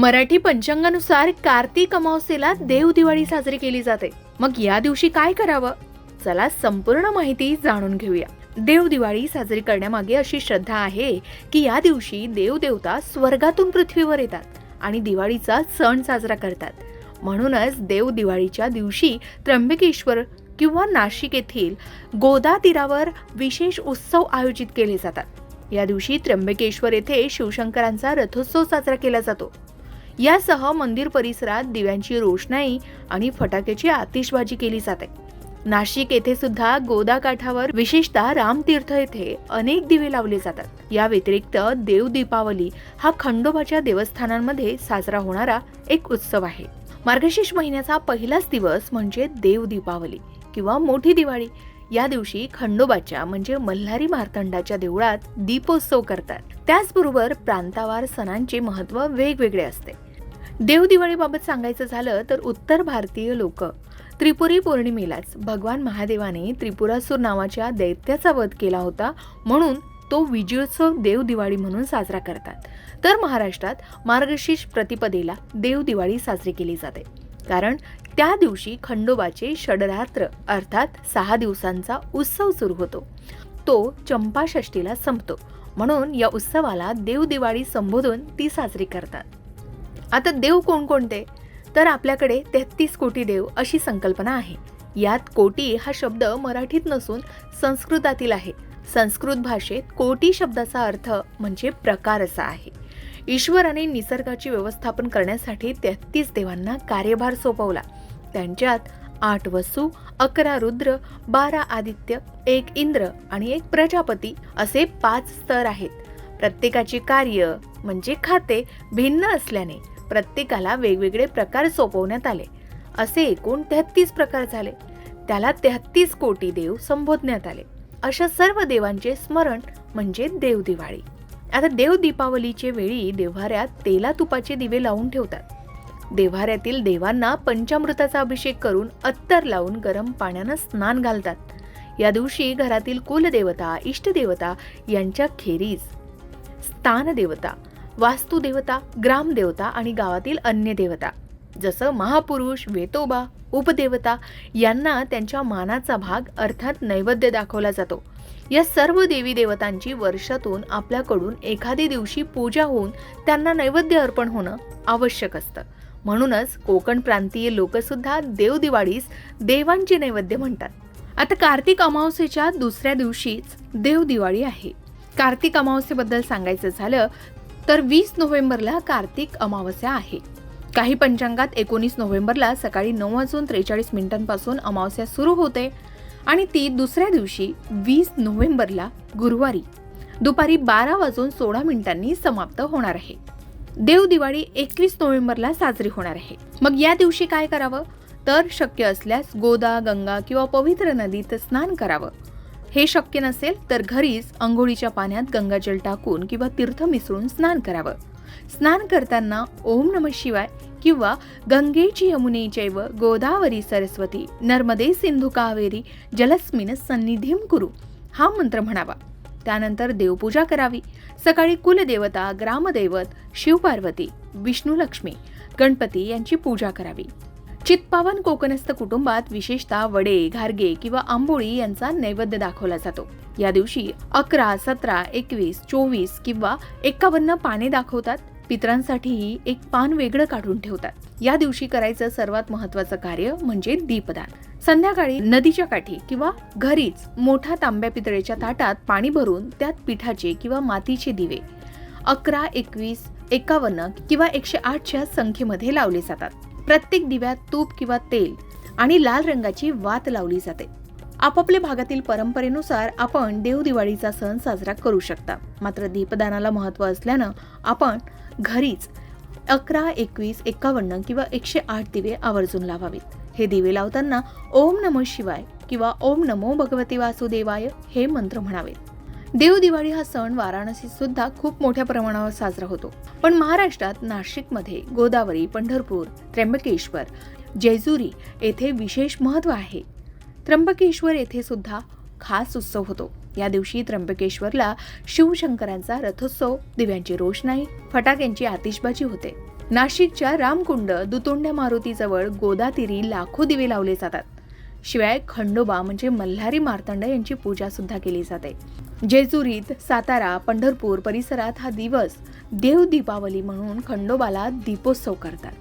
मराठी पंचांगानुसार कार्तिक अमावस्येला देव दिवाळी साजरी केली जाते. मग या दिवशी काय करावं? चला संपूर्ण माहिती जाणून घेऊया. देव दिवाळी साजरी करण्यामागे अशी श्रद्धा आहे की या दिवशी देवदेवता स्वर्गातून पृथ्वीवर येतात आणि दिवाळीचा सण साजरा करतात. म्हणूनच देव दिवाळीच्या दिवशी त्र्यंबकेश्वर किंवा नाशिक येथील गोदा तीरावर विशेष उत्सव आयोजित केले जातात. या दिवशी त्र्यंबकेश्वर येथे शिवशंकरांचा रथोत्सव साजरा केला जातो. यासह मंदिर परिसरात दिव्यांची रोषणाई आणि फटाक्याची आतिषबाजी केली जाते. नाशिक येथे सुद्धा गोदा काठावर विशेषतः रामतीर्थ येथे अनेक दिवे लावले जातात. या व्यतिरिक्त देव दीपावली हा खंडोबाच्या देवस्थानांमध्ये साजरा होणारा एक उत्सव आहे. मार्गशीर्ष महिन्याचा पहिलाच दिवस म्हणजे देव दीपावली किंवा मोठी दिवाळी. या दिवशी खंडोबाच्या म्हणजे मल्हारी मार्तंडाच्या देवळात दीपोत्सव करतात. त्याचबरोबर प्रांतावार सणांचे महत्त्व वेगवेगळे असते. देवदिवाळीबाबत सांगायचं झालं तर उत्तर भारतीय लोक. त्रिपुरी पौर्णिमेलाच भगवान महादेवाने त्रिपुरासूर नावाच्या दैत्याचा वध केला होता म्हणून तो विजयोत्सव देवदिवाळी म्हणून साजरा करतात. तर महाराष्ट्रात मार्गशीर्ष प्रतिपदेला देवदिवाळी साजरी केली जाते. कारण त्या दिवशी खंडोबाचे षडरात्र अर्थात सहा दिवसांचा उत्सव सुरू होतो. तो चंपाषष्टीला संपतो. म्हणून या उत्सवाला देव दिवाळी संबोधून ती साजरी करतात. आता देव कोणकोणते तर आपल्याकडे तेहतीस कोटी देव अशी संकल्पना आहे. यात कोटी हा शब्द मराठीत नसून संस्कृतातील आहे. संस्कृत भाषेत कोटी शब्दाचा अर्थ म्हणजे प्रकार असा आहे. ईश्वराने निसर्गाचे व्यवस्थापन करण्यासाठी तेहतीस देवांना कार्यभार सोपवला. त्यांच्यात आठ वसू अकरा रुद्र बारा आदित्य एक इंद्र आणि एक प्रजापती असे पाच स्तर आहेत. प्रत्येकाची कार्य म्हणजे खाते भिन्न असल्याने प्रत्येकाला वेगवेगळे प्रकार सोपवण्यात आले. असे एकूण तेहतीस प्रकार झाले. त्याला तेहतीस कोटी देव संबोधण्यात आले. अशा सर्व देवांचे स्मरण म्हणजे देवदिवाळी. आता देव दीपावलीचे वेळी देव्हाऱ्यात तेला तुपाचे दिवे लावून ठेवतात. देव्हाऱ्यातील देवांना पंचामृताचा अभिषेक करून अत्तर लावून गरम पाण्यानं स्नान घालतात. या दिवशी घरातील कुलदेवता इष्टदेवता यांच्या खेरीज. स्थानदेवता वास्तुदेवता ग्रामदेवता आणि गावातील अन्य देवता. जसं महापुरुष वेतोबा उपदेवता यांना त्यांच्या मानाचा भाग अर्थात नैवेद्य दाखवला जातो. या सर्व देवी देवतांची वर्षातून आपल्याकडून एखादी दिवशी पूजा होऊन त्यांना नैवेद्य अर्पण होणं आवश्यक असतं. म्हणूनच कोकण प्रांतीय लोकसुद्धा देवदिवाळीस देवांचे नैवेद्य म्हणतात. आता कार्तिक अमावस्येच्या दुसऱ्या दिवशीच देवदिवाळी आहे. कार्तिक अमावस्येबद्दल सांगायचं झालं तर वीस नोव्हेंबरला कार्तिक अमावस्या आहे. काही पंचांगात एकोणीस नोव्हेंबरला सकाळी नऊ वाजून त्रेचाळीस मिनिटांपासून अमावस्या सुरू होते आणि ती दुसऱ्या दिवशी वीस नोव्हेंबरला गुरुवारी. दुपारी बारा वाजून सोळा मिनिटांनी समाप्त होणार आहे. देव दिवाळी एकवीस नोव्हेंबरला साजरी होणार आहे. मग या दिवशी काय करावं? तर शक्य असल्यास गोदा गंगा किंवा पवित्र नदीत स्नान करावं. हे शक्य नसेल तर घरीच अंघोळीच्या पाण्यात गंगाजल टाकून किंवा तीर्थ मिसळून स्नान करावं. स्नान करताना ओम नम शिवाय किंवा गंगेची यमुने चैव गोदावरी सरस्वती नर्मदे सिंधू कावेरी जलस्मिन सन्निधीम कुरु हा मंत्र म्हणावा. त्यानंतर देवपूजा करावी. सकाळी कुलदेवता ग्रामदैवत शिवपार्वती विष्णुलक्ष्मी गणपती यांची पूजा करावी. चितपावन कोकणस्थ कुटुंबात विशेषतः वडे घारगे किंवा आंबोळी यांचा नैवेद्य दाखवला जातो. या दिवशी अकरा सतरा एकवीस चोवीस किंवा एकावन्न पाने दाखवतात. पितरांसाठीही एक पान वेगळं काढून ठेवतात. या दिवशी करायचं सर्वात महत्वाचं कार्य म्हणजे दीपदान. संध्याकाळी नदीच्या काठी किंवा घरीच मोठ्या तांब्या पितळेच्या ताटात पाणी भरून त्यात पिठाचे किंवा मातीचे दिवे अकरा एकवीस एकावन्न किंवा एकशे आठच्या संख्येमध्ये लावले जातात. प्रत्येक दिव्यात तूप किंवा तेल आणि लाल रंगाची वात लावली जाते. आपापल्या भागातील परंपरेनुसार आपण देवदिवाळीचा सण साजरा करू शकता. मात्र दीपदानाला महत्त्व असल्यानं आपण घरीच अकरा एकवीस एकावन्न किंवा एकशे आठ दिवे आवर्जून लावावेत. हे दिवे लावताना ओम नमो शिवाय किंवा ओम नमो भगवती वासुदेवाय हे मंत्र म्हणावेत. देव दिवाळी हा सण वाराणसीत सुद्धा खूप मोठ्या प्रमाणावर साजरा होतो. पण महाराष्ट्रात नाशिकमध्ये गोदावरी पंढरपूर त्र्यंबकेश्वर जेजुरी येथे विशेष महत्त्व आहे. त्र्यंबकेश्वर येथे सुद्धा खास उत्सव होतो. या दिवशी त्र्यंबकेश्वरला शिवशंकरांचा रथोत्सव दिव्यांची रोषणाई फटाक्यांची आतिषबाजी होते. नाशिकच्या रामकुंड दुतोंड्या मारुतीजवळ गोदातीरी लाखो दिवे लावले जातात. शिवाय खंडोबा म्हणजे मल्हारी मार्तंड यांची पूजा सुद्धा केली जाते. जेजुरीत सातारा पंढरपूर परिसरात हा दिवस देव दीपावली म्हणून खंडोबाला दीपोत्सव करतात.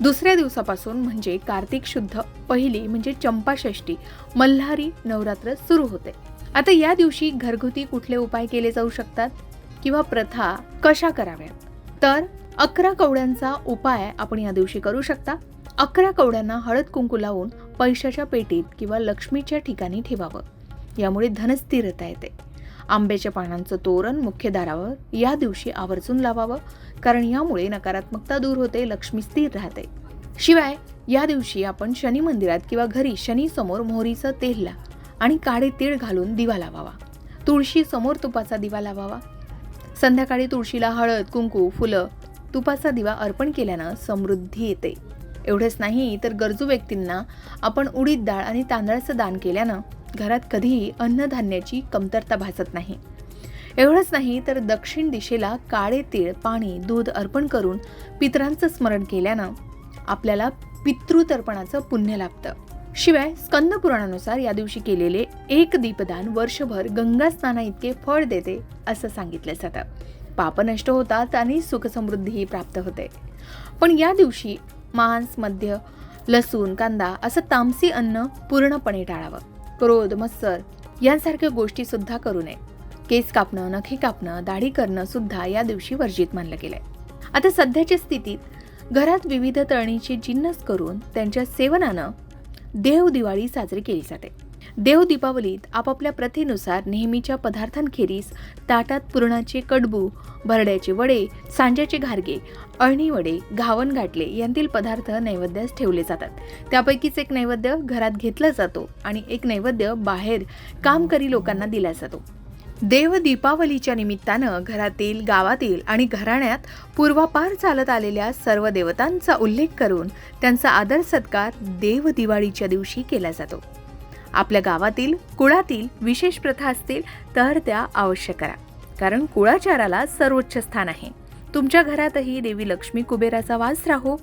दुसऱ्या दिवसापासून म्हणजे कार्तिक शुद्ध पहिली म्हणजे चंपाषष्ठी मल्हारी नवरात्र सुरू होते. आता या दिवशी घरगुती कुठले उपाय केले जाऊ शकतात? किंवा प्रथा कशा कराव्यात? तर अकरा कवड्यांचा उपाय आपण या दिवशी करू शकता. अकरा कवड्यांना हळद कुंकू लावून पैशाच्या पेटीत किंवा लक्ष्मीच्या ठिकाणी ठेवावं. यामुळे धनस्थिरता येते. आंब्याच्या पानांचं तोरण मुख्य दारावर या दिवशी आवर्जून लावावं कारण यामुळे नकारात्मकता दूर होते लक्ष्मी स्थिर राहते. शिवाय या दिवशी आपण शनी मंदिरात किंवा घरी शनी समोर मोहरीचं तेल ला आणि काळे तीळ घालून दिवा लावावा. तुळशी समोर तुपाचा दिवा लावावा. संध्याकाळी तुळशीला हळद कुंकू फुलं तुपाचा दिवा अर्पण केल्यानं समृद्धी येते. एवढंच नाही तर गरजू व्यक्तींना आपण उडीद डाळ आणि तांदळाचं दान केल्यानं घरात कधीही अन्नधान्याची कमतरता भासत नाही. एवढंच नाही तर दक्षिण दिशेला काळे तीळ पाणी दूध अर्पण करून पितरांचं स्मरण केल्यानं आपल्याला पितृतर्पणाचं पुण्य लाभतं. शिवाय स्कंद पुराणानुसार या दिवशी केलेले एक दीपदान वर्षभर गंगा स्नाना इतके फळ देते असं सांगितलं जातं. पाप नष्ट होतात आणि सुखसमृद्धीही प्राप्त होते. पण या दिवशी मांस मध्य लसूण कांदा असं तामसी अन्न पूर्णपणे टाळावं. क्रोध मत्सर यांसारख्या गोष्टी सुद्धा करू नये. केस कापणं नखे कापणं दाढी करणं सुद्धा या दिवशी वर्जित मानलं गेलंय. आता सध्याच्या स्थितीत घरात विविध तळणीचे जिन्नस करून त्यांच्या सेवनानं देव दिवाळी साजरी केली जाते. देव दीपावलीत आपापल्या प्रथेनुसार नेहमीच्या पदार्थांखेरीस ताटात पुरणाचे कडबू भरड्याचे वडे सांज्याचे घारगे अळणी वडे घावन घाटले यांतील पदार्थ नैवेद्यास ठेवले जातात. त्यापैकीच एक नैवेद्य घरात घेतला जातो आणि एक नैवेद्य बाहेर कामकरी लोकांना दिला जातो. देव दीपावलीच्या निमित्तानं घरातील गावातील आणि घराण्यात पूर्वापार चालत आलेल्या सर्व देवतांचा उल्लेख करून त्यांचा आदर सत्कार देव दिवाळीच्या दिवशी केला जातो. आपल्या गावातील कुळातील विशेष प्रथा असतील तर त्या अवश्य करा. कारण कुळाचाराला सर्वोच्च स्थान आहे. तुमच्या घरातही देवी लक्ष्मी कुबेराचा वास राहो.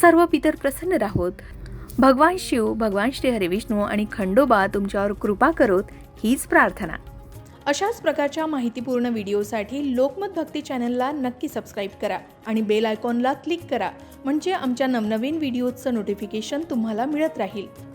सर्व पितर प्रसन्न राहोत. भगवान शिव भगवान श्री हरिविष्णू आणि खंडोबा तुमच्यावर कृपा करोत हीच प्रार्थना. अशाच प्रकारच्या माहितीपूर्ण व्हिडिओसाठी लोकमत भक्ती चॅनलला नक्की सबस्क्राईब करा आणि बेल आयकॉनला क्लिक करा. म्हणजे आमच्या नवनवीन व्हिडिओचं नोटिफिकेशन तुम्हाला मिळत राहील.